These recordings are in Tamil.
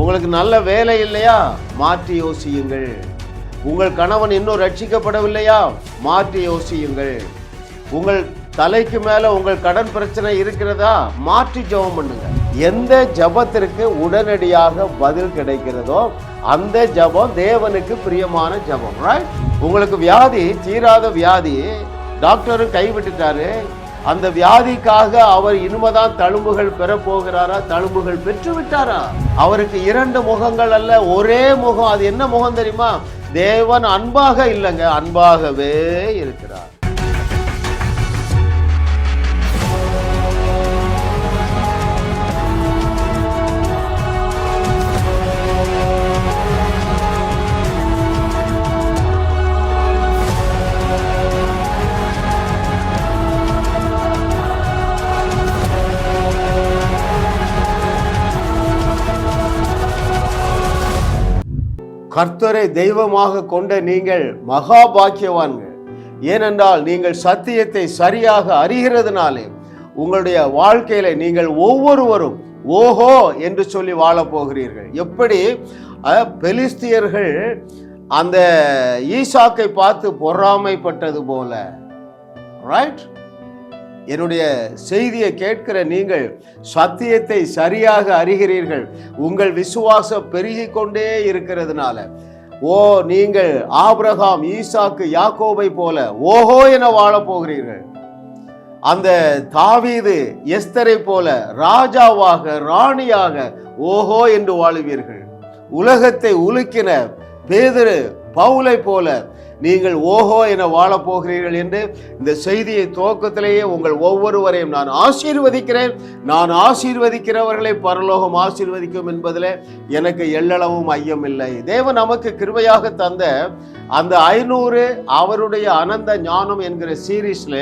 உங்களுக்கு நல்ல வேலை இல்லையா? மாற்றி யோசியுங்கள். உங்கள் கணவன் இன்னும் ரட்சிக்கப்படவில்லையா? மாற்றி யோசியுங்கள். உங்கள் தலைக்கு மேல உங்கள் கடன் பிரச்சனை இருக்கிறதா? மாற்றி ஜெபம் பண்ணுங்க. எந்த ஜெபத்திற்கு உடனடியாக பதில் கிடைக்கிறதோ அந்த ஜெபம் தேவனுக்கு பிரியமான ஜெபம் ரைட் உங்களுக்கு வியாதி தீராத வியாதி டாக்டரும் கைவிட்டுட்டாரு அந்த வியாதிக்காக அவர் இனிமேதான் தழும்புகள் பெற போகிறாரா? தழும்புகள் பெற்று விட்டாரா அவருக்கு இரண்டு முகங்கள் அல்ல ஒரே முகம். அது என்ன முகம் தெரியுமா? தேவன் அன்பாக இல்லைங்க அன்பாகவே இருக்கிறார். கர்த்தரை தெய்வமாக கொண்ட நீங்கள் மகா பாக்கியவான்கள் ஏனென்றால் நீங்கள் சத்தியத்தை சரியாக அறிகிறதுனாலே உங்களுடைய வாழ்க்கையில நீங்கள் ஒவ்வொருவரும் ஓஹோ என்று சொல்லி வாழப்போகிறீர்கள் எப்படி? பெலிஸ்தியர்கள் அந்த ஈசாக்கை பார்த்து பொறாமைப்பட்டது போல. ரைட் என்னுடைய செய்தியை கேட்கிற நீங்கள் சத்தியத்தை சரியாக அறிகிறீர்கள். உங்கள் விசுவாசம் பெருகி கொண்டே இருக்கிறதுனால. ஓ நீங்கள் ஆபிரகாம் ஈசாக்கு யாக்கோபை போல ஓஹோ என வாழப் போகிறீர்கள். அந்த தாவீது எஸ்தரை போல ராஜாவாக ராணியாக ஓஹோ என்று வாழுவீர்கள். உலகத்தை உலுக்கின பேதரு பவுலை போல நீங்கள் ஓஹோ என வாழப் போகிறீர்கள் என்று இந்த செய்தியை துவக்கத்திலேயே உங்கள் ஒவ்வொருவரையும் நான் ஆசீர்வதிக்கிறேன். நான் ஆசீர்வதிக்கிறவர்களை பரலோகம் ஆசீர்வதிக்கும் என்பதில் எனக்கு எள்ளளவும் ஐயம் இல்லை. தேவன் நமக்கு கிருபையாக தந்த அந்த ஐநூறு அவருடைய அனந்த ஞானம் என்கிற சீரீஸில்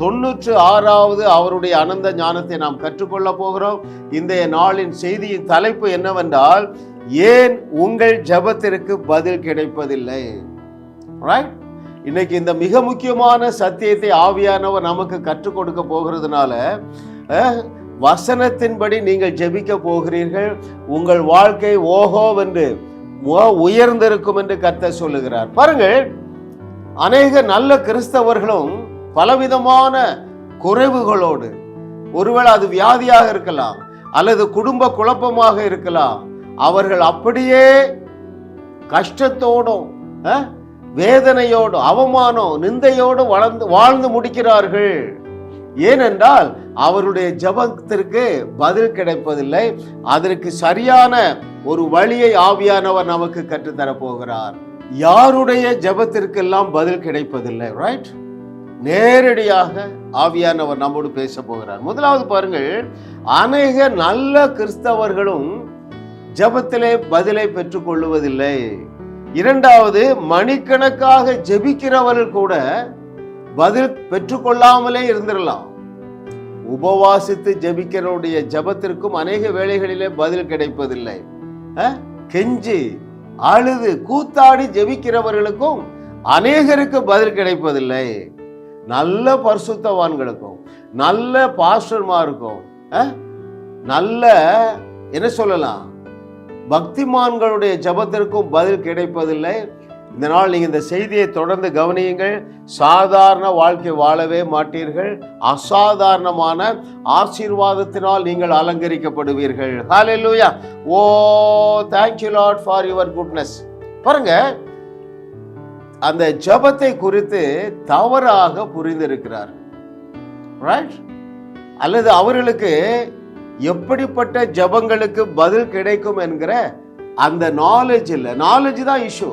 தொண்ணூற்று ஆறாவது அவருடைய அனந்த ஞானத்தை நாம் கற்றுக்கொள்ள போகிறோம். இந்த நாளின் செய்தியின் தலைப்பு என்னவென்றால் ஏன் உங்கள் ஜெபத்திற்கு பதில் கிடைப்பதில்லை? ரைட் இன்னைக்கு இந்த மிக முக்கியமான சத்தியத்தை ஆவியானவர் நமக்கு கற்றுக் கொடுக்க போகிறதுனால வசனத்தின்படி நீங்கள் ஜெபிக்க போகிறீர்கள். உங்கள் வாழ்க்கை ஓஹோ என்று உயர்ந்திருக்கும் என்று கத்த சொல்லுகிறார். பாருங்கள் அநேக நல்ல கிறிஸ்தவர்களும் பலவிதமான குறைவுகளோடு ஒருவேளை அது வியாதியாக இருக்கலாம் அல்லது குடும்ப குழப்பமாக இருக்கலாம் அவர்கள் அப்படியே கஷ்டத்தோடும் வேதனையோடும் அவமானம் நிந்தையோடும் வளர்ந்து வாழ்ந்து முடிக்கிறார்கள். ஏனென்றால் அவருடைய ஜெபத்திற்கு பதில் கிடைப்பதில்லை. அதற்கு சரியான ஒரு வழியை ஆவியானவர் நமக்கு கற்றுத்தரப் போகிறார் யாருடைய ஜெபத்திற்கெல்லாம் பதில் கிடைப்பதில்லை ரைட் நேரடியாக ஆவியானவர் நம்மோடு பேச போகிறார் முதலாவது பாருங்கள் அநேக நல்ல கிறிஸ்தவர்களும் ஜபத்திலே பதிலை பெற்றுக்கொள்ளுவதில்லை. இரண்டாவது மணிக்கணக்காக ஜெபிக்கிறவர்கள் கூட பதில் பெற்றுக்கொள்ளாமலே இருந்திரலாம். உபவாசித்து ஜபிக்கிறவருடைய ஜெபத்திற்கும் அநேக வேளைகளிலே பதில் கிடைப்பதில்லை. கெஞ்சி அழுது கூத்தாடி ஜெபிக்கிறவர்களுக்கும் அநேகருக்கு பதில் கிடைப்பதில்லை. நல்ல பரிசுத்தவான்களுக்கும் நல்ல பாஸ்டர்மாருக்கும் நல்ல என்ன சொல்லலாம்? பக்திமான்களுடைய ஜெபத்திற்கும் பதில் கிடைப்பதில்லை. இந்த நாள் நீங்கள் இந்த செய்தியை தொடர்ந்து கவனியுங்கள். சாதாரண வாழ்க்கை வாழவே மாட்டீர்கள். அசாதாரணமான ஆசீர்வாதத்தினால் நீங்கள் அலங்கரிக்கப்படுவீர்கள். Hallelujah oh thank you Lord for your goodness பாருங்க அந்த ஜெபத்தை குறித்து தவறாக புரிந்திருக்கிறார். ரைட் அல்லது அவர்களுக்கு எப்படிப்பட்ட ஜெபங்களுக்கு பதில் கிடைக்கும் என்கிற அந்த நாலேஜ் இல்லை. நாலேஜ் தான் இஷ்யூ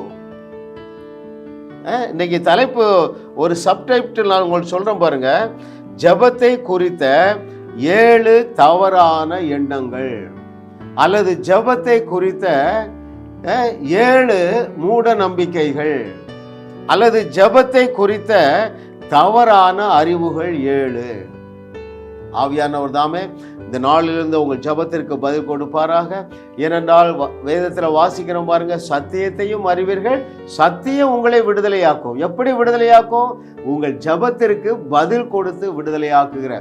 இன்னைக்கு தலைப்பு ஒரு சப்டைப்டில் நான் உங்களுக்கு சொல்றேன் பாருங்க. ஜெபத்தை குறித்த ஏழு தவறான எண்ணங்கள். அல்லது ஜெபத்தை குறித்த ஏழு மூட நம்பிக்கைகள். அல்லது ஜெபத்தை குறித்த தவறான அறிவுகள் ஏழு. ஆவியானவர் தாமே இந்த நாளிலிருந்து உங்கள் ஜெபத்திற்கு பதில் கொடுப்பாராக. ஏனென்றால் வேதத்தில் வாசிக்கிறோம் பாருங்க சத்தியத்தையும் அறிவீர்கள் சத்தியம் உங்களை விடுதலையாக்கும். எப்படி விடுதலையாக்கும்? உங்கள் ஜெபத்திற்கு பதில் கொடுத்து விடுதலையாக்குகிற.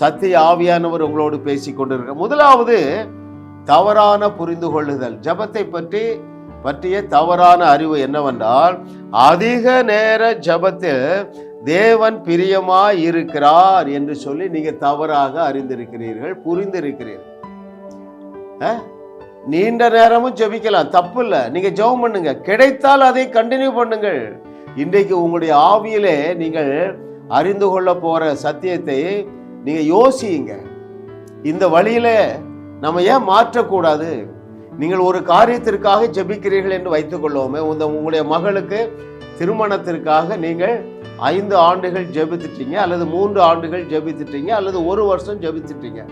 சத்திய ஆவியானவர் உங்களோடு பேசி கொண்டிருக்க முதலாவது தவறான புரிந்து கொள்ளுதல் ஜபத்தை பற்றி பற்றிய தவறான அறிவு என்னவென்றால் அதிக நேர ஜபத்தில் தேவன் பிரியமாய் இருக்கிறார் என்று சொல்லி நீங்க தவறாக அறிந்திருக்கிறீர்கள் புரிந்திருக்கிறீர்கள். நீண்ட நேரமும் ஜெபிக்கலாம் தப்பு இல்லை நீங்க ஜெபம் பண்ணுங்க. கிடைத்தால் அதை கண்டினியூ பண்ணுங்கள். இன்றைக்கு உங்களுடைய ஆவியிலே நீங்கள் அறிந்து கொள்ள போற சத்தியத்தை நீங்க யோசியுங்க. இந்த வழியில நம்ம ஏன் மாற்றக்கூடாது? நீங்கள் ஒரு காரியத்திற்காக ஜெபிக்கிறீர்கள் என்று வைத்துக்கொள்வோமே உந்த உங்களுடைய மகளுக்கு திருமணத்திற்காக நீங்கள் ஐந்து ஆண்டுகள் ஜெபித்துட்டீங்க அல்லது மூன்று ஆண்டுகள் ஜெபித்துட்டீங்க அல்லது ஒரு வருஷம் ஜெபித்துட்டீங்க.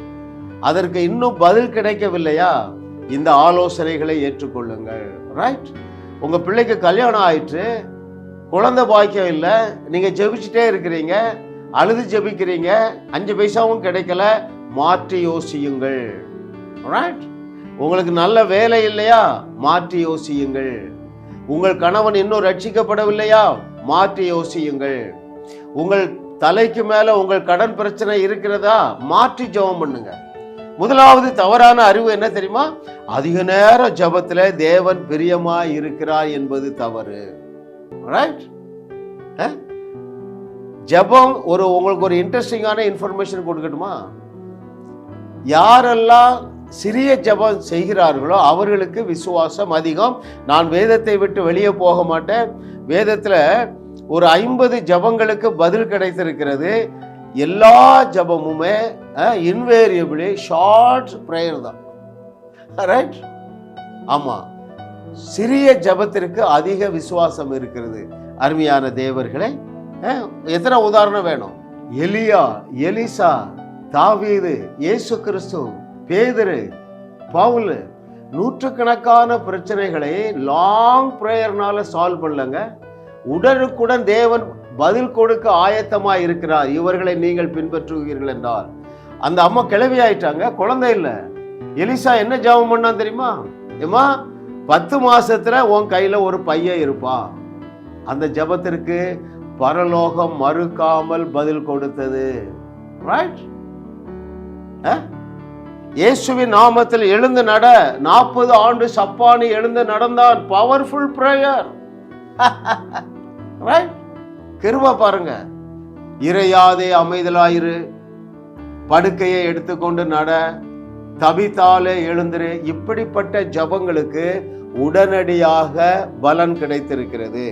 அதற்கு இன்னும் பதில் கிடைக்கவில்லையா? இந்த ஆலோசனைகளை ஏற்றுக்கொள்ளுங்கள். ரைட் உங்கள் பிள்ளைக்கு கல்யாணம் ஆயிற்று குழந்தை பாக்கியம் இல்லை நீங்கள் ஜெபிச்சுட்டே இருக்கிறீங்க அழுது ஜெபிக்கிறீங்க அஞ்சு பைசாவும் கிடைக்கல மாற்றி யோசியுங்கள். ரைட் உங்களுக்கு நல்ல வேலை இல்லையா? மாற்றி யோசியுங்கள். உங்கள் கணவன் இன்னும் ரட்சிக்கப்படவில்லையா? மாற்றி யோசியுங்கள். உங்கள் தலைக்கு மேல உங்கள் கடன் பிரச்சனை இருக்கிறதா? மாற்றி ஜெபம் பண்ணுங்க. முதலாவது தவறான அறிவு என்ன தெரியுமா? அதிக நேரம் ஜபத்துல தேவன் பிரியமா இருக்கிறார் என்பது தவறு. ரைட் ஜெபம் ஒரு உங்களுக்கு ஒரு இன்ட்ரெஸ்டிங்கான இன்ஃபர்மேஷன் கொடுக்கட்டுமா? யாரெல்லாம் சிறிய ஜெபம் செய்கிறார்களோ அவர்களுக்கு விசுவாசம் அதிகம். நான் வேதத்தை விட்டு வெளியே போக மாட்டேன். வேதத்தில் ஒரு ஐம்பது ஜெபங்களுக்கு பதில் கிடைத்திருக்கிறது. எல்லா ஜெபமுமே இன்வேரியபிளி ஷார்ட் ப்ரேயர் தான். ரைட் ஆமாம் சிறிய ஜெபத்திற்கு அதிக விசுவாசம் இருக்கிறது. அருமையான தேவர்களே எத்தனை உதாரணம் வேணும்? எலியா எலிசா தாவீது இயேசு கிறிஸ்து. பேதரு பவுல் நூற்றுக்கணக்கான பிரச்சனைகளை லாங் ப்ரேயர்னால சால்வ் பண்ணலங்க. உடனுக்குடன் தேவன் பதில் கொடுக்க ஆயத்தமாக இருக்கிறார். இவர்களை நீங்கள் பின்பற்றுவீர்கள் என்றால் அந்த அம்மா கிளவி ஆயிட்டாங்க. குழந்தை இல்லை. எலிசா என்ன ஜெபம் பண்ணான் தெரியுமா? ஏமா பத்து மாசத்துல உன் கையில ஒரு பையன் இருப்பா. அந்த ஜெபத்திற்கு பரலோகம் மறுக்காமல் பதில் கொடுத்தது. ரைட் இயேசுவின் நாமத்தில் எழுந்து நட. நாற்பது ஆண்டு சப்பானி எழுந்து நடந்தான். பவர்ஃபுல் ப்ரேயர் ரைட் கிருப பாருங்க. இறையாதே அமைதலாயிரு. படுக்கையை எடுத்துக்கொண்டு நட. தவித்தாலே எழுந்துரு. இப்படிப்பட்ட ஜபங்களுக்கு உடனடியாக பலன் கிடைத்திருக்கிறது.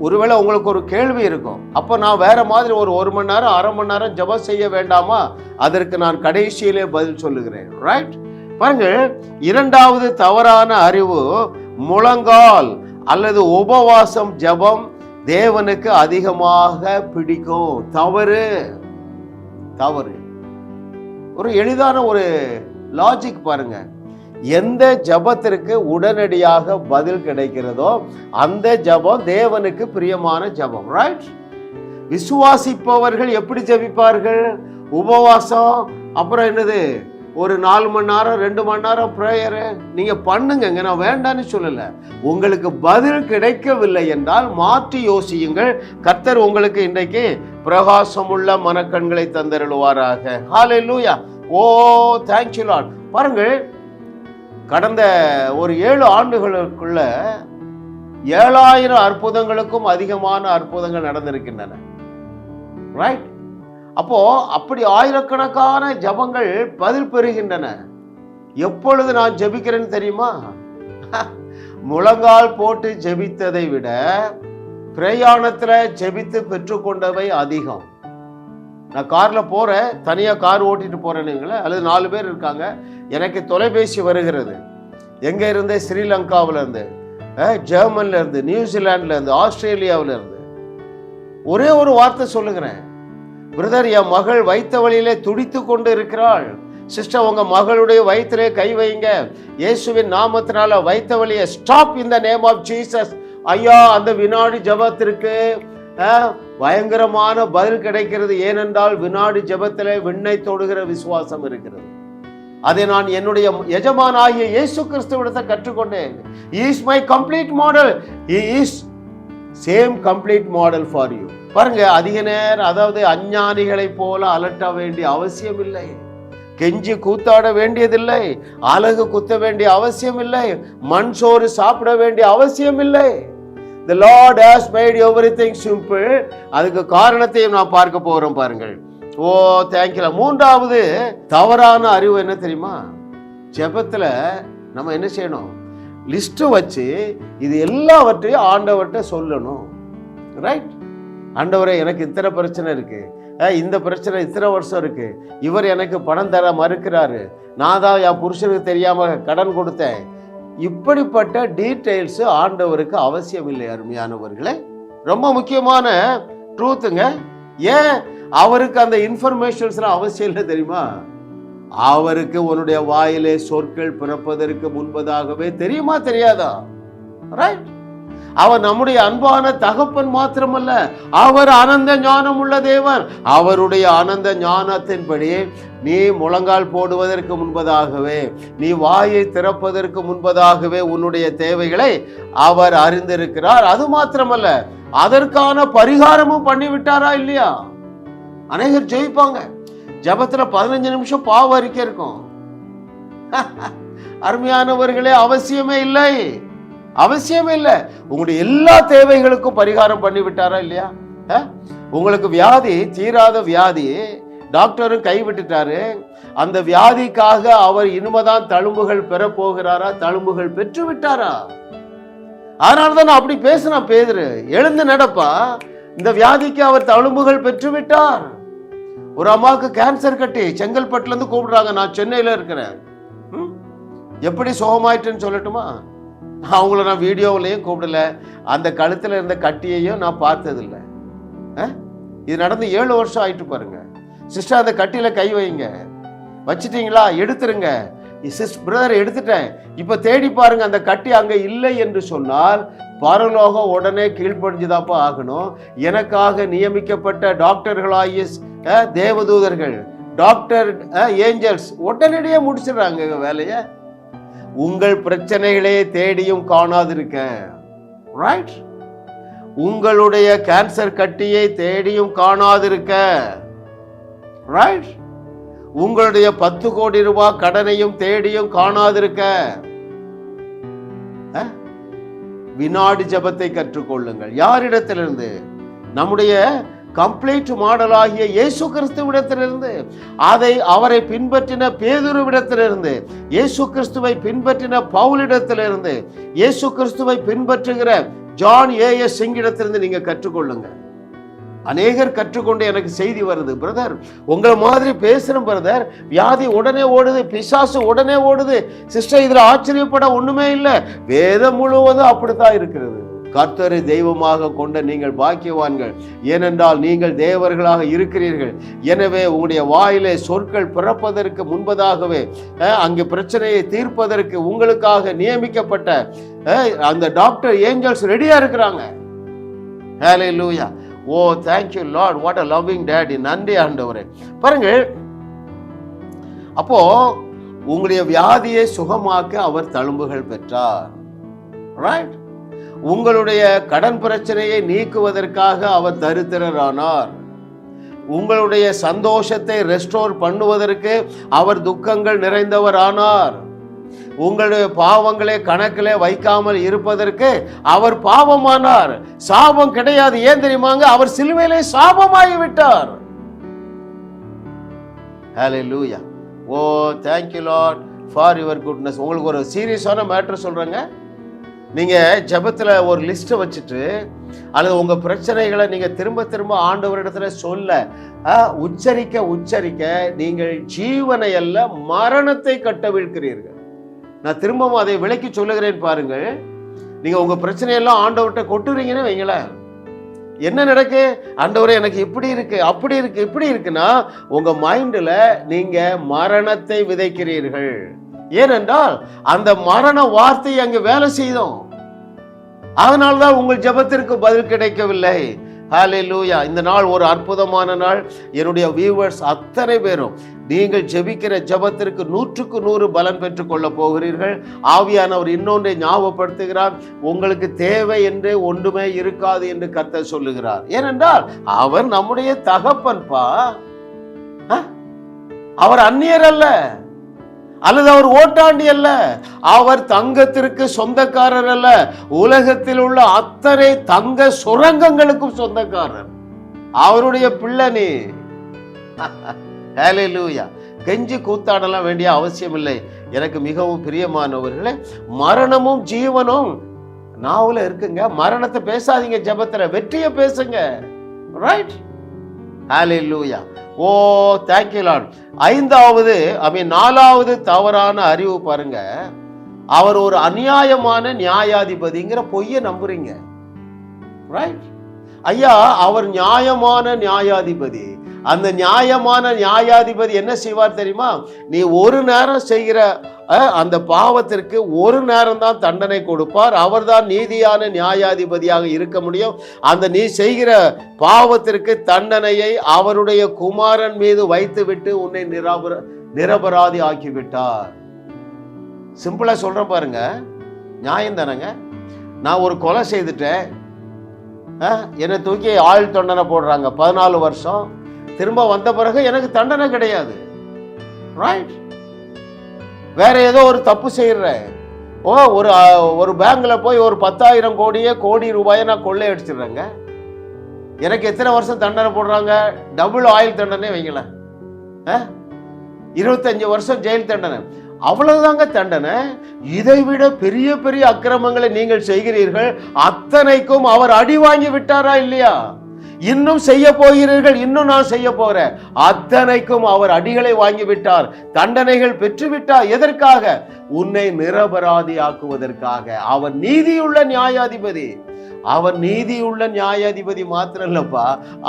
ஒருவேளை உங்களுக்கு ஒரு கேள்வி இருக்கும். அப்போ நான் வேற மாதிரி ஒரு ஒரு மணி நேரம் அரை மணி நேரம் ஜெபம் செய்ய வேண்டாமா? அதற்கு நான் கடைசியிலே பதில் சொல்லுகிறேன். ரைட் பாருங்க இரண்டாவது தவறான அறிவு முழங்கால் அல்லது உபவாசம் ஜெபம் தேவனுக்கு அதிகமாக பிடிக்கும். தவறு. தவறு. ஒரு எளிதான ஒரு லாஜிக் பாருங்க. எந்த ஜபத்திற்கு உடனடியாக பதில் கிடைக்கிறதோ அந்த ஜபம் தேவனுக்கு பிரியமான ஜபம் ரைட் விசுவாசிப்பவர்கள் எப்படி ஜெபிப்பார்கள்? உபவாசம் அப்புறம் என்னது? ஒரு நாலு மணி நேரம் ரெண்டு மணி நேரம் ப்ரேயரு நீங்க பண்ணுங்கங்க நான் வேண்டான்னு சொல்லல. உங்களுக்கு பதில் கிடைக்கவில்லை என்றால் மாற்றி யோசியுங்கள். கர்த்தர் உங்களுக்கு இன்றைக்கு பிரகாசமுள்ள மனக்கண்களை தந்தருளுவாராக. லூயா ஓ தேங்க்யூ லார்ட் பாருங்கள் கடந்த ஒரு ஏழு ஆண்டுகளுக்குள்ள ஏழாயிரம் அற்புதங்களுக்கும் அதிகமான அற்புதங்கள் நடந்திருக்கின்றன. ரைட் அப்போ அப்படி ஆயிரக்கணக்கான ஜபங்கள் பதில் பெறுகின்றன. எப்பொழுது நான் ஜெபிக்கிறேன்னு தெரியுமா? முழங்கால் போட்டு ஜெபித்ததை விட பிரயாணத்துல ஜெபித்து பெற்றுக்கொண்டவை அதிகம். நான் காரில் போகிறேன் தனியாக கார் ஓட்டிட்டு போறேனுங்களே அல்லது நாலு பேர் இருக்காங்க எனக்கு தொலைபேசி வருகிறது. எங்கே இருந்து? ஸ்ரீலங்காவிலேருந்து. ஜெர்மன்லேருந்து நியூசிலாண்ட்லேருந்து ஆஸ்திரேலியாவிலேருந்து. ஒரே ஒரு வார்த்தை சொல்லுகிறேன். பிரதர் என் மகள் வைத்த வழியிலே துடித்து கொண்டு இருக்கிறாள். சிஸ்டர் உங்கள் மகளுடைய வயிற்றிலே கை வைங்க. இயேசுவின் நாமத்தினால வைத்த வழியை. ஸ்டாப் இந்த நேம் ஆஃப் ஜீசஸ் ஐயா அந்த வினாடி ஜெபத்திற்கு பயங்கரமான பதில் கிடைக்கிறது ஏனென்றால் வினாடி ஜெபத்திலே விண்ணை தொடுகிற விசுவாசம் இருக்கிறது. அதை நான் என்னுடைய எஜமானாகிய இயேசு கிறிஸ்துவிடத்தை கற்றுக்கொண்டேன். Is my complete model is same complete model for you பாருங்க அதிக நேரம் அதாவது அஞ்ஞானிகளைப் போல அலட்ட வேண்டிய அவசியம் இல்லை கெஞ்சி கூத்தாட வேண்டியதில்லை. அழகு குத்த வேண்டிய அவசியம் இல்லை மண் சோறு சாப்பிட வேண்டிய அவசியம் இல்லை the lord made everything simple அதுக்கு காரணத்தையும் நான் பார்க்க போகிறோம் பாருங்கள். ஓ தேங்க்யூ மூன்றாவது தவறான அறிவு என்ன தெரியுமா? ஜெபத்தில் நம்ம என்ன செய்யணும்? லிஸ்ட்டு வச்சு இது எல்லாவற்றையும் ஆண்டவர்கிட்ட சொல்லணும். ரைட் ஆண்டவரே எனக்கு இத்தனை பிரச்சனை இருக்குது இந்த பிரச்சனை இத்தனை வருஷம் இருக்குது இவர் எனக்கு பணம் தர மறுக்கிறாரு. நான் தான் என் புருஷனுக்கு தெரியாமல் கடன் கொடுத்தேன். இப்படிப்பட்ட டீட்டெயில்ஸ் ஆண்டவருக்கு அவசியம் இல்லை அருமையானவர்களே. ரொம்ப முக்கியமான ட்ரூத்துங்க ஏன்? அவருக்கு அந்த இன்ஃபர்மேஷன்ஸ்லாம் அவசியம் இல்லை தெரியுமா? அவருக்கு உன்னுடைய வாயிலே சொற்கள் பிறப்பதற்கு முன்பதாகவே தெரியுமா தெரியாதா? ரைட் அவர் நம்முடைய அன்பான தகப்பன் மாத்திரமல்ல அவர் ஆனந்த ஞானம் உள்ள தேவன். அவருடைய ஆனந்த ஞானத்தின்படி நீ முழங்கால் போடுவதற்கு முன்பதாகவே நீ வாயை திறப்பதற்கு முன்பதாகவே உன்னுடைய தேவைகளை அவர் அறிந்திருக்கிறார். அது மாத்திரமல்ல அதற்கான பரிகாரமும் பண்ணிவிட்டாரா இல்லையா? அநேகர் ஜெயிப்பாங்க. ஜபத்துல பதினஞ்சு நிமிஷம் பாவ அறிக்கை இருக்கும். அருமையானவர்களே அவசியமே இல்லை. அவசியமே இல்லை. உங்களுடைய எல்லா தேவைகளுக்கும் பரிகாரம் பண்ணி விட்டாரா இல்லையா? உங்களுக்கு வியாதி தீராத வியாதி டாக்டரும் கைவிட்டுட்டாரு அந்த வியாதிக்காக அவர் இனிமேதான் தழும்புகள் பெற போகிறாரா தழும்புகள் பெற்று விட்டாரா? அதனால தான் நான் அப்படி பேசினா பேதுரு. எழுந்து நடப்பா. இந்த வியாதிக்கு அவர் தழும்புகள் பெற்று விட்டார். ஒரு அம்மாவுக்கு கேன்சர் கட்டி செங்கல்பட்டுல இருந்து கூப்பிடுறாங்க. நான் சென்னையில இருக்கிறேன். எப்படி சுகமாயிட்டுன்னு சொல்லட்டுமா? அவங்கள நான் வீடியோவிலையும் கூப்பிடல. அந்த கழுத்தில் இருந்த கட்டியையும் நான் பார்த்ததில்ல. இது நடந்து ஏழு வருஷம் ஆயிட்டு பாருங்க. சிஸ்டர் அந்த கட்டியில் கை வைங்க. வச்சிட்டீங்களா? எடுத்துருங்க. சிஸ் பிரதர் எடுத்துட்டேன். இப்போ தேடி பாருங்க அந்த கட்டி அங்கே இல்லை என்று சொன்னால் பரலோகம் உடனே கீழ்ப்படிஞ்சுதாப்பா ஆகணும். எனக்காக நியமிக்கப்பட்ட டாக்டர்களாகிய தேவதூதர்கள் டாக்டர் ஏஞ்சல்ஸ் உடனடியே முடிச்சிடுறாங்க வேலையை. உங்கள் பிரச்சனைகளே தேடியும் காணாதிருக்க. ரைட் உங்களுடைய கேன்சர் கட்டியை தேடியும் காணாதிருக்க. ரைட் உங்களுடைய பத்து கோடி ரூபாய் கடனையும் தேடியும் காணாதிருக்க. வினாடி ஜெபத்தை கற்றுக்கொள்ளுங்கள். யாரிடத்திலிருந்து? நம்முடைய கம்ப்ளீட் மாடலாகிய இயேசு கிறிஸ்துவிடத்திலிருந்து அதை அவரை பின்பற்றின பேதுருவிடத்திலிருந்து இயேசு கிறிஸ்துவை பின்பற்றின பவுலிடத்திலிருந்து இயேசு கிறிஸ்துவை பின்பற்றுகிற ஜான் ஏஎஸ் சிங்கிடத்திலிருந்து நீங்க கற்றுக்கொள்ளுங்க. அநேகர் கற்றுக்கொண்டு எனக்கு செய்தி வருது. பிரதர் உங்களை மாதிரி பேசுறேன் பிரதர். வியாதி உடனே ஓடுது பிசாசு உடனே ஓடுது. சிஸ்டர் இதுல ஆச்சரியப்பட ஒண்ணுமே இல்லை. வேதம் முழுவதும் அப்படித்தான் இருக்கிறது. கர்த்தரை தெய்வமாக கொண்ட நீங்கள் பாக்கியவான்கள். ஏனென்றால் நீங்கள் தேவர்களாக இருக்கிறீர்கள். எனவே உங்களுடைய வாயிலே சொற்கள் பிறப்பதற்கு முன்பதாகவே அங்கு அங்கே பிரச்சனையை தீர்ப்பதற்கு உங்களுக்காக நியமிக்கப்பட்ட அந்த டாக்டர் ஏஞ்சல்ஸ் ரெடியா இருக்கிறாங்க. Hallelujah oh thank you Lord what a loving daddy நன்றி ஆண்டவரே. பாருங்கள் அப்போ உங்களுடைய வியாதியை சுகமாக்க அவர் தழும்புகள் பெற்றார். ரைட் உங்களுடைய கடன் பிரச்சனையை நீக்குவதற்காக அவர் தரித்திரரானார். உங்களுடைய சந்தோஷத்தை ரெஸ்டோர் பண்ணுவதற்கு அவர் துக்கங்கள் நிறைந்தவர் ஆனார் உங்களுடைய பாவங்களை கணக்கில் வைக்காமல் இருப்பதற்கு அவர் பாவமானார். சாபம் கிடையாது. ஏன் தெரியுமாங்க? அவர் சிலுவையிலே சாபமாகி விட்டார் hallelujah oh oh, thank you you for your goodness உங்களுக்கு ஒரு சீரியஸான மேட்ரு சொல்றேங்க. நீங்கள் ஜபத்தில் ஒரு லிஸ்ட்டை வச்சுட்டு அல்லது உங்கள் பிரச்சனைகளை நீங்கள் திரும்ப திரும்ப ஆண்டவரிடத்துல சொல்ல ஆ, உச்சரிக்க உச்சரிக்க நீங்கள் ஜீவனை அல்ல மரணத்தை கட்டவிழ்க்கிறீர்கள். நான் திரும்பவும் அதை விளக்கி சொல்லுகிறேன் பாருங்கள். நீங்கள் உங்கள் பிரச்சனையெல்லாம் ஆண்டவர்கிட்ட கொட்டுறீங்கன்னு வைங்களேன். என்ன நடக்கு? ஆண்டவரே எனக்கு இப்படி இருக்கு அப்படி இருக்கு இப்படி இருக்குன்னா உங்க மைண்டில் நீங்க மரணத்தை விதைக்கிறீர்கள். ஏனென்றால் அந்த மரண வார்த்தை அங்கு வேலை செய்தோம். அதனால்தான் உங்கள் ஜெபத்திற்கு பதில் கிடைக்கவில்லை. ஹalleluya இந்த நாள் ஒரு அற்புதமான நாள். என்னுடைய வியூவர்ஸ் அத்தனை பேரும் நீங்கள் ஜெபிக்கிற ஜெபத்திற்கு நூற்றுக்கு நூறு பலன் பெற்றுக் கொள்ள போகிறீர்கள். ஆவியானவர் இன்னொன்றை ஞாபகப்படுத்துகிறார். உங்களுக்கு தேவை என்று ஒன்றுமே இருக்காது என்று கத்த சொல்லுகிறார். ஏனென்றால் அவர் நம்முடைய தகப்பன்பா? ஆ? அவர் அந்நியர் அல்ல அல்லது அவர் ஓட்டாண்டி அல்ல. அவர் தங்கத்திற்கு சொந்தக்காரர் அல்ல. உலகத்தில் உள்ள அத்தனை தங்க சுரங்கங்களுக்கும் சொந்தக்காரர். அவருடைய பிள்ளை நீ ஹalleluya கெஞ்சி கூத்தாடலாம் வேண்டிய அவசியம் இல்லை எனக்கு மிகவும் பிரியமானவர்களே மரணமும் ஜீவனும் நாவல இருக்குங்க. மரணத்தை பேசாதீங்க ஜெபத்துல. வெற்றியை பேசுங்க. Right hallelujah oh thank you Lord ஐந்தாவது ஐ மீன் நாலாவது தவறான அறிவு பாருங்க. அவர் ஒரு அநியாயமான நியாயாதிபதிங்கிற பொய்யை நம்புறீங்க. ரைட் ஐயா அவர் நியாயமான நியாயாதிபதி. அந்த நியாயமான நியாயாதிபதி என்ன செய்வார் தெரியுமா? நீ ஒரு நேரம் செய்கிற அந்த பாவத்திற்கு ஒரு நேரம் தான் தண்டனை கொடுப்பார். அவர்தான் நீதியான நியாயாதிபதியாக இருக்க முடியும். அந்த நீ செய்கிற பாவத்திற்கு தண்டனையை அவருடைய குமாரன் மீது வைத்துவிட்டு உன்னை நிராபர நிரபராதி ஆக்கிவிட்டார். சிம்பிளா சொல்றேன் பாருங்க. நியாயம் தானங்க? நான் ஒரு கொலை செய்துட்டேன். என்னை தூக்கி ஆயுள் தண்டனை போடுறாங்க. பதினாலு வருஷம். திரும்ப வந்த பிறகு எனக்கு தண்டனை கிடையாது. ரைட் வேற ஏதோ ஒரு தப்பு செய்யறேன். ஓ ஒரு ஒரு பேங்க்ல போய் ஒரு பத்தாயிரம் கோடியே கோடி ரூபாயை நான் கொள்ளையடிச்சிடுறேங்க. எனக்கு எத்தனை வருஷம் தண்டனை போடுறாங்க? டபுள் ஆயில் தண்டனை வைங்களேன். இருபத்தஞ்சு வருஷம் ஜெயில் தண்டனை. அவ்வளவுதாங்க தண்டனை. இதைவிட பெரிய பெரிய அக்கிரமங்களை நீங்கள் செய்கிறீர்கள். அத்தனைக்கும் அவர் அடி வாங்கி விட்டாரா இல்லையா? இன்னும் செய்ய போகிறீர்கள் இன்னும் நான் செய்ய போறேன். அத்தனைக்கும் அவர் அடிகளை வாங்கி விட்டார் தண்டனைகள் பெற்றுவிட்டார். எதற்காக? உன்னை நிரபராதி ஆக்குவதற்காக அவர் நீதியுள்ள நியாயாதிபதி. அவர் நீதியுள்ள நியாயாதிபதி மாத்திரம் இல்லப்பா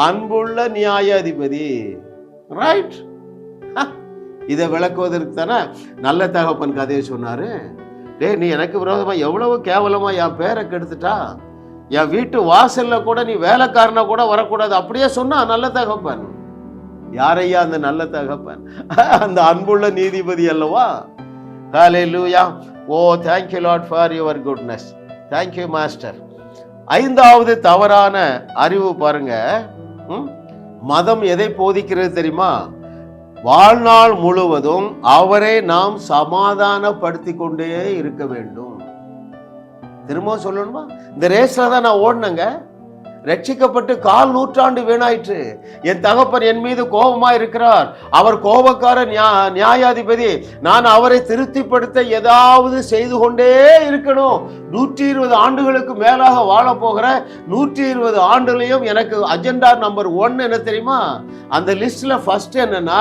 அன்புள்ள நியாயாதிபதி. ரைட் இதை விளக்குவதற்கு தானே நல்ல தகப்பன் கதையை சொன்னாரு. டேய் நீ எனக்கு விரோதமா எவ்வளவு கேவலமா என் பேரை கெடுத்துட்டா? என் வீட்டு வாசல்ல கூட நீ வேலைக்காரனா கூட வரக்கூடாது. அப்படியே சொன்னா நல்ல தகப்பன். யாரையா அந்த நல்ல தகப்பன்? அந்த அன்புள்ள நீதிபதி அல்லவா? Hallelujah oh thank you Lord for your goodness thank you master ஐந்தாவது தவறான அறிவு பாருங்க. மதம் எதை போதிக்கிறது தெரியுமா? வாழ்நாள் முழுவதும் அவரை நாம் சமாதானப்படுத்தி கொண்டே இருக்க வேண்டும். திரும்பவும் சொல்லணுமா? இந்த ரேஸில் தான் நான் ஓடினேங்க. ரட்சிக்கப்பட்டு கால் நூற்றாண்டு வீணாயிற்று. என் தகப்பன் என் மீது கோபமா இருக்கிறார் அவர் கோபக்கார நியாயாதிபதி நான் அவரை திருப்திப்படுத்த ஏதாவது செய்து கொண்டே இருக்கணும். நூற்றி இருபது ஆண்டுகளுக்கு மேலாக வாழ போகிற நூற்றி இருபது ஆண்டுலையும் எனக்கு அஜெண்டா நம்பர் ஒன் என்ன தெரியுமா? அந்த லிஸ்ட்ல ஃபர்ஸ்ட் என்னன்னா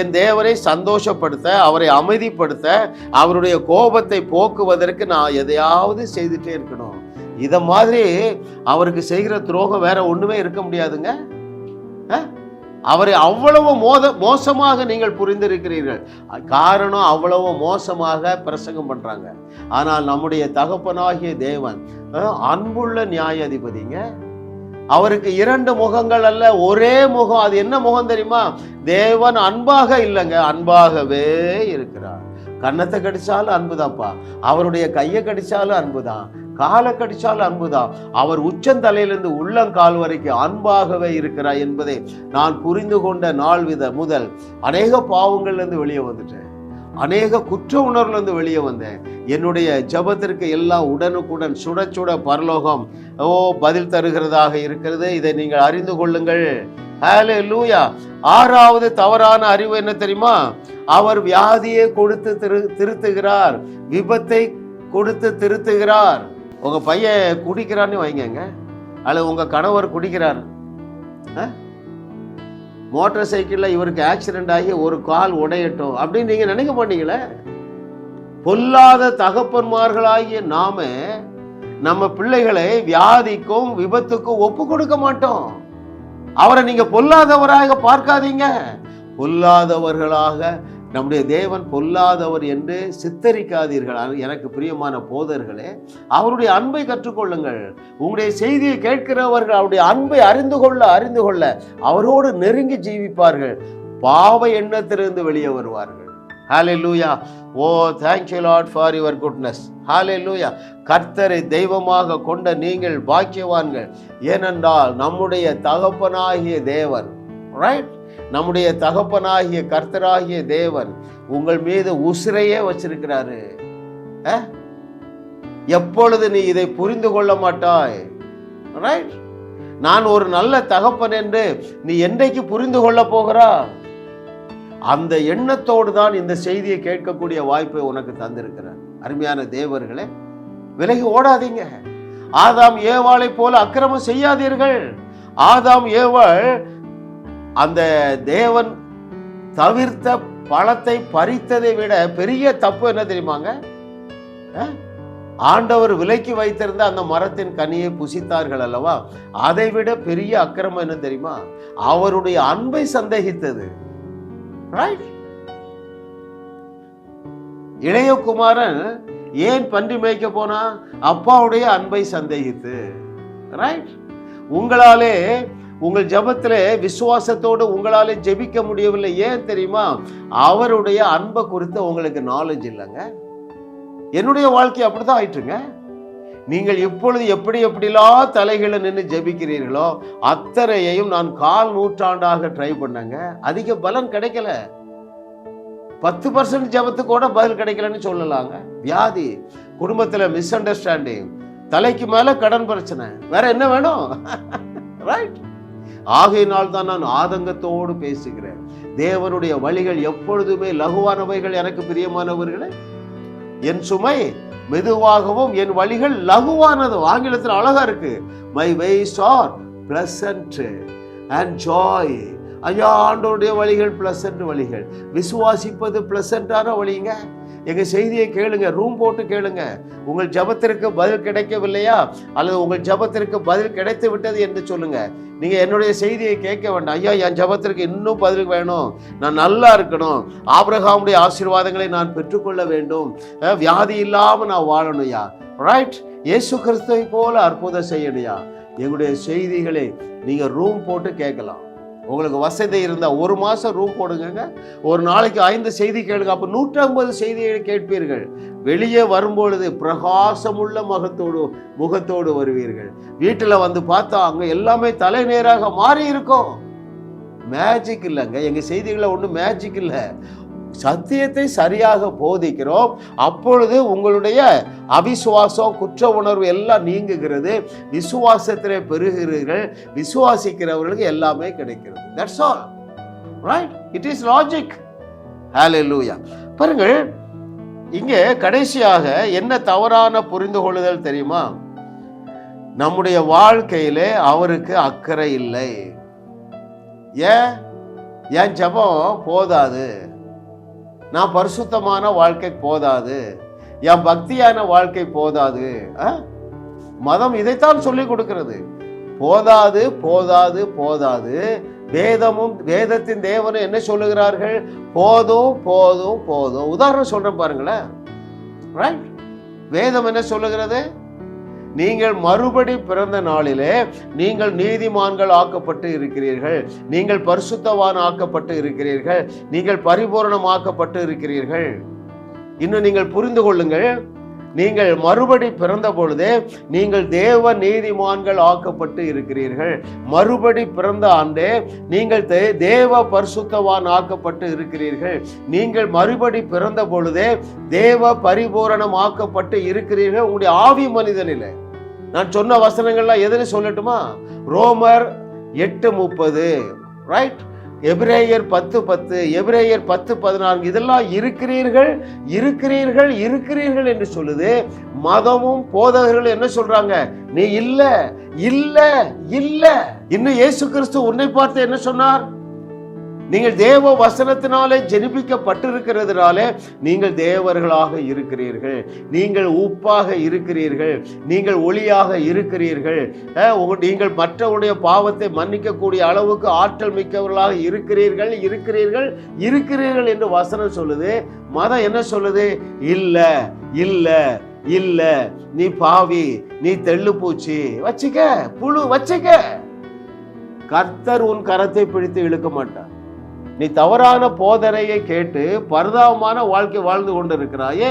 என் தேவரை சந்தோஷப்படுத்த அவரை அமைதிப்படுத்த அவருடைய கோபத்தை போக்குவதற்கு நான் எதையாவது செய்துட்டே இருக்கணும். இதை மாதிரி அவருக்கு செய்கிற துரோகம் வேற ஒண்ணுமே இருக்க முடியாதுங்க. அவரை அவ்வளவு மோத மோசமாக நீங்கள் புரிந்திருக்கிறீர்கள். காரணம் அவ்வளவு மோசமாக பிரசங்கம் பண்றாங்க. ஆனால் நம்முடைய தகப்பனாகிய தேவன் அன்புள்ள நியாயாதிபதிங்க. அவருக்கு இரண்டு முகங்கள் அல்ல ஒரே முகம். அது என்ன முகம் தெரியுமா? தேவன் அன்பாக இல்லைங்க அன்பாகவே இருக்கிறார். கன்னத்தை கடிச்சாலும் அன்புதான்ப்பா. அவருடைய கையை கடிச்சாலும் அன்புதான். காலை கடிச்சால் அன்புதான். அவர் உச்சந்தலையிலிருந்து உள்ளங்கால் வரைக்கும் அன்பாகவே இருக்கிறார் என்பதை நான் புரிந்து கொண்ட நாள் வித முதல் அநேக பாவங்கள்லேருந்து வெளியே வந்துட்டேன். அநேக குற்ற உணர்வுலேருந்து வெளியே வந்தேன். என்னுடைய ஜெபத்திற்கு எல்லாம் உடனுக்குடன் சுட சுட பரலோகம் ஓ பதில் தருகிறதாக இருக்கிறது. இதை நீங்கள் அறிந்து கொள்ளுங்கள். ஹேலே லூயா ஆறாவது தவறான அறிவு என்ன தெரியுமா? அவர் வியாதியை கொடுத்து திரு திருத்துகிறார். விபத்தை கொடுத்து திருத்துகிறார். உங்க பையன் குடிக்கிறான்னு வைங்கங்க. அல்லது உங்க கணவர் குடிக்கிறார். மோட்டார் சைக்கிளில் இவருக்கு ஆக்சிடென்ட் ஆகி ஒரு கால் உடையட்டும் அப்படின்னு நீங்க நினைக்க மாட்டீங்களே? பொல்லாத தகப்பன்மார்களாகிய நாம நம்ம பிள்ளைகளை வியாதிக்கும் விபத்துக்கும் ஒப்பு கொடுக்க மாட்டோம். அவரை நீங்க பொல்லாதவராக பார்க்காதீங்க. பொல்லாதவர்களாக நம்முடைய தேவன் பொல்லாதவர் என்று சித்தரிக்காதீர்கள். எனக்கு பிரியமான போதர்களே அவருடைய அன்பை கற்றுக்கொள்ளுங்கள். உங்களுடைய செய்தியை கேட்கிறவர்கள் அவருடைய அன்பை அறிந்து கொள்ள அறிந்து கொள்ள அவரோடு நெருங்கி ஜீவிப்பார்கள். பாவ எண்ணத்திலிருந்து வெளியே வருவார்கள். Hallelujah oh thank you Lord for your goodness hallelujah கர்த்தரை தெய்வமாக கொண்ட நீங்கள் பாக்கியவான்கள். ஏனென்றால் நம்முடைய தகப்பனாகிய தேவன். ரைட் நம்முடைய தகப்பனாகிய கர்த்தராகிய தேவன் உங்கள் மீது உசிரையே வச்சிருக்கிறாரு. அஹ்? எப்பொழுது நீ இதை புரிந்து கொள்ள மாட்டாய்? ரைட் நான் ஒரு நல்ல தகப்பன் என்று நீ என்றைக்கு புரிந்து கொள்ள போகிறா? அந்த எண்ணத்தோடு தான் இந்த செய்தியை கேட்கக்கூடிய வாய்ப்பை உனக்கு தந்திருக்கிறார். அருமையான தேவர்களே விலகி ஓடாதீங்க. ஆதாம் ஏவாளை போல அக்கிரமம் செய்யாதீர்கள். ஆதாம் ஏவாள் அந்த தேவன் தவிர்த்த பழத்தை பறித்ததை விட பெரிய தப்பு என்ன தெரியுமாங்க? ஆண்டவர் விலைக்கு வைத்திருந்த அந்த மரத்தின் கனியை புசித்தார்கள் அல்லவா? அதை விட பெரிய அக்கிரமம் என்ன தெரியுமா? அவருடைய அன்பை சந்தேகித்தது. ரைட் ஏன் பன்றி மேய்க்க போனா? அப்பாவுடைய அன்பை சந்தேகித்து. ரைட் உங்களாலே உங்கள் ஜெபத்திலே விசுவாசத்தோடு உங்களாலே ஜெபிக்க முடியவில்லை. ஏன் தெரியுமா? அவருடைய அன்பை குறித்து உங்களுக்கு நாலேஜ் இல்லைங்க. என்னுடைய வாழ்க்கை அப்படிதான் ஆயிட்டுருங்க. நீங்கள் இப்பொழுது எப்படி எப்படிலாம் தலைகளை நின்று ஜெபிக்கிறீர்களோ அத்தனையையும் நான் கால் நூற்றாண்டாக ட்ரை பண்ணேங்க. அதிக பலன் கிடைக்கல. பத்து பர்சன்ட் ஜபத்துக்கு கூட பதில் கிடைக்கலன்னு சொல்லலாங்க. வியாதி குடும்பத்துல மிஸ் அண்டர்ஸ்டாண்டிங் தலைக்கு மேல கடன் பிரச்சனை. வேற என்ன வேணும்? ரைட் ஆகையினால் தான் நான் ஆதங்கத்தோடு பேசுகிறேன். தேவனுடைய வழிகள் எப்பொழுதுமே லகுவானவைகள். எனக்கு பிரியமானவர்களே என் சுமை மெதுவாகவும் என் வழிகள் லகுவானது ஆங்கிலத்தில் அழகா இருக்கு. My ways are pleasant and joy ஐயா ஆண்டோருடைய வழிகள் பிளசன்ட் வழிகள். விசுவாசிப்பது பிளசண்டான வழிங்க. எங்கள் செய்தியை கேளுங்க ரூம் போட்டு கேளுங்க. உங்கள் ஜபத்திற்கு பதில் கிடைக்கவில்லையா? அல்லது உங்கள் ஜபத்திற்கு பதில் கிடைத்து விட்டது என்று சொல்லுங்க. நீங்க என்னுடைய செய்தியை கேட்க வேண்டாம். ஐயா என் ஜபத்திற்கு இன்னும் பதில் வேணும். நான் நல்லா இருக்கணும். ஆபிரகாமுடைய ஆசீர்வாதங்களை நான் பெற்றுக்கொள்ள வேண்டும். வியாதி இல்லாமல் நான் வாழணும்யா ரைட் இயேசு கிறிஸ்துவை போல அற்புதம் செய்யணுயா எங்களுடைய செய்திகளை நீங்கள் ரூம் போட்டு கேட்கலாம். உங்களுக்கு வசதி இருந்தால் ஒரு மாதம் ரூம் போடுங்க ஒரு நாளைக்கு ஐந்து செய்தி கேளுங்க. அப்போ நூற்றம்பது செய்திகளை கேட்பீர்கள். வெளியே வரும்பொழுது பிரகாசமுள்ள முகத்தோடு முகத்தோடு வருவீர்கள். வீட்டில் வந்து பார்த்தா அங்கே எல்லாமே தலைநேராக மாறி இருக்கும் மேஜிக் இல்லைங்க. எங்கள் செய்திகளில் ஒன்றும் மேஜிக் இல்லை. சத்தியத்தை சரியாக போதிக்கிறோம். அப்பொழுது உங்களுடைய அவிசுவாசம் குற்ற உணர்வு எல்லாம் நீங்குகிறது. விசுவாசத்தில் பெறுகிறீர்கள் விசுவாசிக்கிறவர்களுக்கு எல்லாமே கிடைக்கிறது. That's all right it is logic hallelujah பாருங்கள் இங்கே கடைசியாக என்ன தவறான புரிந்து கொள்ளுதல் தெரியுமா? நம்முடைய வாழ்க்கையிலே அவருக்கு அக்கறை இல்லை. ஏன்? என் ஜெபம் போதாது? நான் பரிசுத்தமான வாழ்க்கை போதாது. என் பக்தியான வாழ்க்கை போதாது. ஆ? மதம் இதைத்தான் சொல்லி கொடுக்கிறது. போதாது போதாது போதாது. வேதமும் வேதத்தின் தேவனும் என்ன சொல்லுகிறார்கள்? போதும் போதும் போதும். உதாரணம் சொல்றேன் பாருங்களேன். ரைட் வேதம் என்ன சொல்லுகிறது? நீங்கள் மறுபடி பிறந்த நாளிலே நீங்கள் நீதிமான்கள் ஆக்கப்பட்டு இருக்கிறீர்கள். நீங்கள் பரிசுத்தவான் ஆக்கப்பட்டு இருக்கிறீர்கள். நீங்கள் பரிபூரணமாக்கப்பட்டு இருக்கிறீர்கள். இன்னும் நீங்கள் புரிந்து கொள்ளுங்கள். நீங்கள் மறுபடி பிறந்த பொழுதே நீங்கள் தேவ நீதிமான்கள் ஆக்கப்பட்டு இருக்கிறீர்கள். மறுபடி பிறந்த ஆண்டே நீங்கள் தே- தேவ பரிசுத்தவான் ஆக்கப்பட்டு இருக்கிறீர்கள். நீங்கள் மறுபடி பிறந்த பொழுதே தேவ பரிபூரணம் ஆக்கப்பட்டு இருக்கிறீர்கள். உங்களுடைய ஆவி மனிதனில். நான் சொன்ன வசனங்கள்லாம் எதுன்னு சொல்லட்டுமா? ரோமர் எட்டு முப்பது. ரைட் எபிரேயர் பத்து பத்து எபிரேயர் பத்து பதினான்கு இதெல்லாம் இருக்கிறீர்கள் இருக்கிறீர்கள் இருக்கிறீர்கள் என்று சொல்லுது. மதமும் போதகர்கள் என்ன சொல்றாங்க? நீ இல்ல இல்ல இல்ல. இன்னும் இயேசு கிறிஸ்து உன்னை பார்த்து என்ன சொன்னார்? நீங்கள் தேவ வசனத்தினாலே ஜெனிப்பிக்கப்பட்டிருக்கிறதுனாலே நீங்கள் தேவர்களாக இருக்கிறீர்கள். நீங்கள் உப்பாக இருக்கிறீர்கள். நீங்கள் ஒளியாக இருக்கிறீர்கள். நீங்கள் மற்றவருடைய பாவத்தை மன்னிக்கக்கூடிய அளவுக்கு ஆற்றல் மிக்கவர்களாக இருக்கிறீர்கள் இருக்கிறீர்கள் இருக்கிறீர்கள் என்று வசனம் சொல்லுது. மதம் என்ன சொல்லுது? இல்லை இல்லை இல்லை. நீ பாவி நீ தெள்ளு பூச்சி. வச்சுக்க புழு வச்சுக்க. கர்த்தர் உன் கரத்தை பிடித்து இழுக்க மாட்டார். நீ தவறான போதனையை கேட்டு பரிதாபமான வாழ்க்கை வாழ்ந்து கொண்டிருக்கிறாயே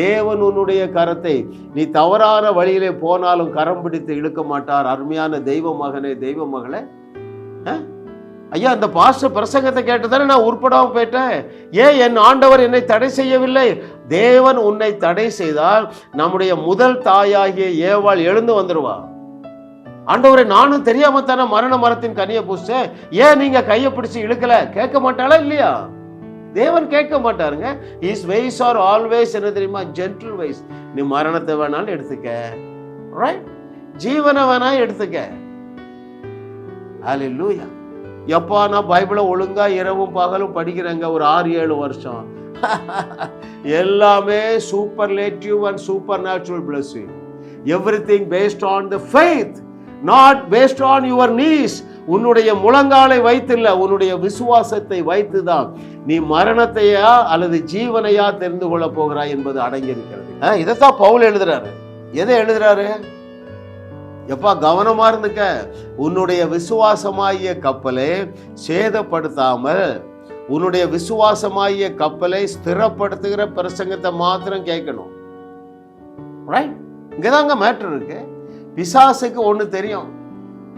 தேவன் உன்னுடைய கரத்தை. நீ தவறான வழியிலே போனாலும் கரம் பிடித்து இழுக்க மாட்டார். அருமையான தெய்வ மகனே தெய்வ மகளே. ஐயா அந்த பாஸ்டர் பிரசங்கத்தை கேட்டு தானே நான் உருப்படாமல் போயிட்டேன். ஏன் என் ஆண்டவர் என்னை தடை செய்யவில்லை? தேவன் உன்னை தடை செய்தால் நம்முடைய முதல் தாயாகிய ஏவாள் எழுந்து வந்துடுவா ஆண்டவரை நானும் தெரியாம தானே மரண மரத்தின் கனியை பூசிட்டேன் ஏன் நீங்க கையை பிடிச்சி இழுக்கல? கேட்க மாட்டாளா இல்லையா? தேவன் கேட்க மாட்டாருங்க. இஸ் வைஸ் ஆர் ஆல்வேஸ் என்ன தெரியுமா? ஜென்டில் வைஸ் நீ மரணத்தை வேணாலும் எடுத்துக்க. ரைட் ஜீவனை வேணா எடுத்துக்க. அது லூயா எப்பா நான் பைபிளை ஒழுங்கா இரவும் பகலும் படிக்கிறேங்க ஒரு ஆறு ஏழு வருஷம். எல்லாமே superlative and supernatural blessing everything based on the faith not based on your knees உன்னுடைய முழங்காலை வைத்தில்ல. உன்னுடைய விசுவாசத்தை வைத்து தான் நீ மரணத்தையா அல்லது ஜீவனையா தெரிந்து கொள்ள போகிறாய் என்பது அடங்கியிருக்கிறது. இதைத்தான் பவுல் எழுதுறாரு. எதை எழுதுறாரு? எப்பா கவனமா இருந்துக்க. உன்னுடைய விசுவாசமாகிய கப்பலை சேதப்படுத்தாமல் உன்னுடைய விசுவாசமாகிய கப்பலை ஸ்திரப்படுத்துகிற பிரசங்கத்தை மாத்திரம் கேட்கணும். ரைட் இங்கதாங்க மேட்ரு இருக்கு. பிசாசுக்கு ஒன்று தெரியும்.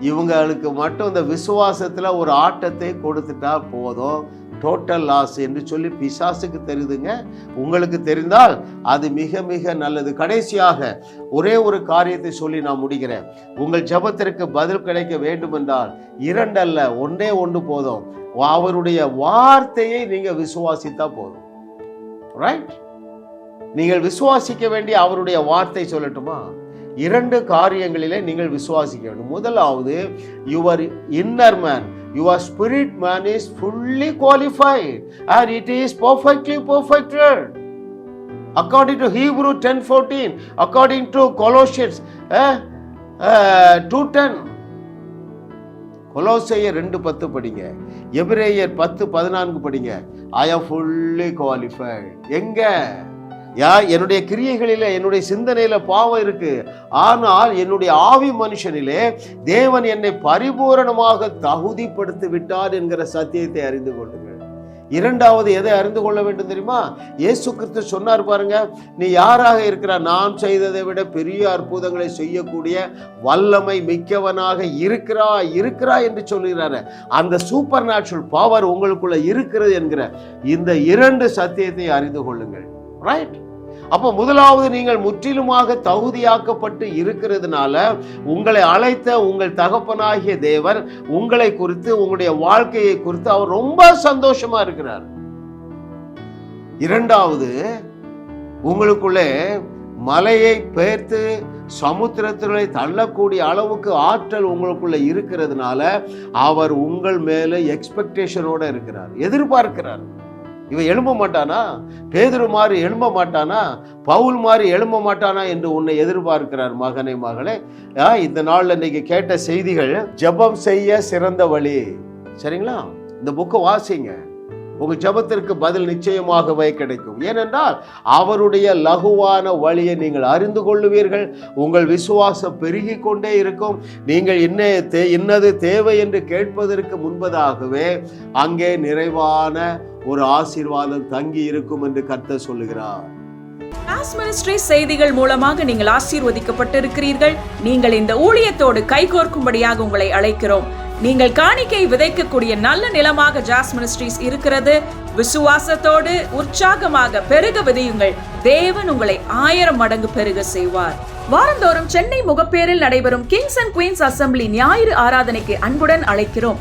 இவங்களுக்கு மட்டும் இந்த விசுவாசத்தில் ஒரு ஆட்டத்தை கொடுத்துட்டா போதும். டோட்டல் லாஸ் என்று சொல்லி பிசாசுக்கு தெரியுதுங்க. உங்களுக்கு தெரிந்தால் அது மிக மிக நல்லது. கடைசியாக ஒரே ஒரு காரியத்தை சொல்லி நான் முடிக்கிறேன். உங்கள் ஜெபத்திற்கு பதில் கிடைக்க வேண்டும் என்றால் இரண்டல்ல ஒன்றே ஒன்று போதும். அவருடைய வார்த்தையை நீங்கள் விசுவாசித்தா போதும். ரைட் நீங்கள் விசுவாசிக்க வேண்டிய அவருடைய வார்த்தை சொல்லட்டுமா? இரண்டு காரியங்களிலே நீங்கள் விசுவாசிக்க வேண்டும் முதலாவது your inner man your spirit man is fully qualified and it is perfectly perfected according to Hebrew ten fourteen according to Colossians two ten கொலோசையர் ரெண்டு பத்து படிங்க. எபிரேயர் பத்து பதினான்கு படிங்க. ஐ ஆம் ஃபுல்லி குவாலிஃபைட் எங்க? யா என்னுடைய கிரியைகளில் என்னுடைய சிந்தனையில் பாவம் இருக்கு. ஆனால் என்னுடைய ஆவி மனுஷனிலே தேவன் என்னை பரிபூரணமாக தகுதிப்படுத்தி விட்டார் என்கிற சத்தியத்தை அறிந்து கொள்ளுங்கள். இரண்டாவது எதை அறிந்து கொள்ள வேண்டும் தெரியுமா? இயேசு கிறிஸ்து சொன்னார் பாருங்க நீ யாராக இருக்கிற நான் செய்ததை விட பெரிய அற்புதங்களை செய்யக்கூடிய வல்லமை மிக்கவனாக இருக்கிறா இருக்கிறா என்று சொல்லுகிறாரு. அந்த சூப்பர் நேச்சுரல் பவர் உங்களுக்குள்ள இருக்கிறது என்கிற இந்த இரண்டு சத்தியத்தை அறிந்து கொள்ளுங்கள். ரைட் அப்போ முதலாவது நீங்கள் முற்றிலுமாக தகுதியாக்கப்பட்டு இருக்கிறதுனால உங்களை அழைத்த உங்கள் தகப்பனாகிய தேவர் உங்களை குறித்து உங்களுடைய வாழ்க்கையை குறித்து அவர் ரொம்ப சந்தோஷமா இருக்கிறார். இரண்டாவது உங்களுக்குள்ளே மலையை பெயர்த்து சமுத்திரத்திலே தள்ளக்கூடிய அளவுக்கு ஆற்றல் உங்களுக்குள்ள இருக்கிறதுனால அவர் உங்கள் மேல எக்ஸ்பெக்டேஷனோட இருக்கிறார் எதிர்பார்க்கிறார். இவன் எழும்ப மாட்டானா? பேதுரு மாதிரி எழும்ப மாட்டானா? பவுல் மாதிரி எழும்ப மாட்டானா என்று உன்னை எதிர்பார்க்கிறார் மகனே மகளே. ஆ, இந்த நாளில் இன்னைக்கு கேட்ட செய்திகள் ஜெபம் செய்ய சிறந்த வழி. சரிங்களா? இந்த புக்கை வாசிங்க. உங்கள் ஜெபத்திற்கு பதில் நிச்சயமாகவே கிடைக்கும். ஏனென்றால் அவருடைய லகுவான வழியை நீங்கள் அறிந்து கொள்ளுவீர்கள். உங்கள் விசுவாசம் பெருகி கொண்டே இருக்கும். நீங்கள் என்ன தே இன்னது தேவை என்று கேட்பதற்கு முன்பதாகவே அங்கே நிறைவான ஒரு ஆசீர்வாதம் தங்கி இருக்கும் என்று கர்த்த சொல்லுகிறார். கிளாஸ் மினிஸ்ட்ரி செய்திகள் மூலமாக நீங்கள் ஆசீர்வதிக்கப்பட்டிருக்கிறீர்கள். நீங்கள் இந்த ஊழியத்தோடு கைகோர்க்கும்படியாக உங்களை அழைக்கிறோம். நீங்கள் காணிக்கை விதைக்கக்கூடிய நல்ல நிலமாக ஜாஸ் மினிஸ்ட்ரீஸ் இருக்கிறது. விசுவாசத்தோடு உற்சாகமாக பெருக விதையுங்கள். தேவன் உங்களை ஆயிரம் மடங்கு பெருக செய்வார். வாரந்தோறும் சென்னை முகப்பேரில் நடைபெறும் கிங்ஸ் அண்ட் குயின்ஸ் அசெம்பிளி ஞாயிறு ஆராதனைக்கு அன்புடன் அழைக்கிறோம்.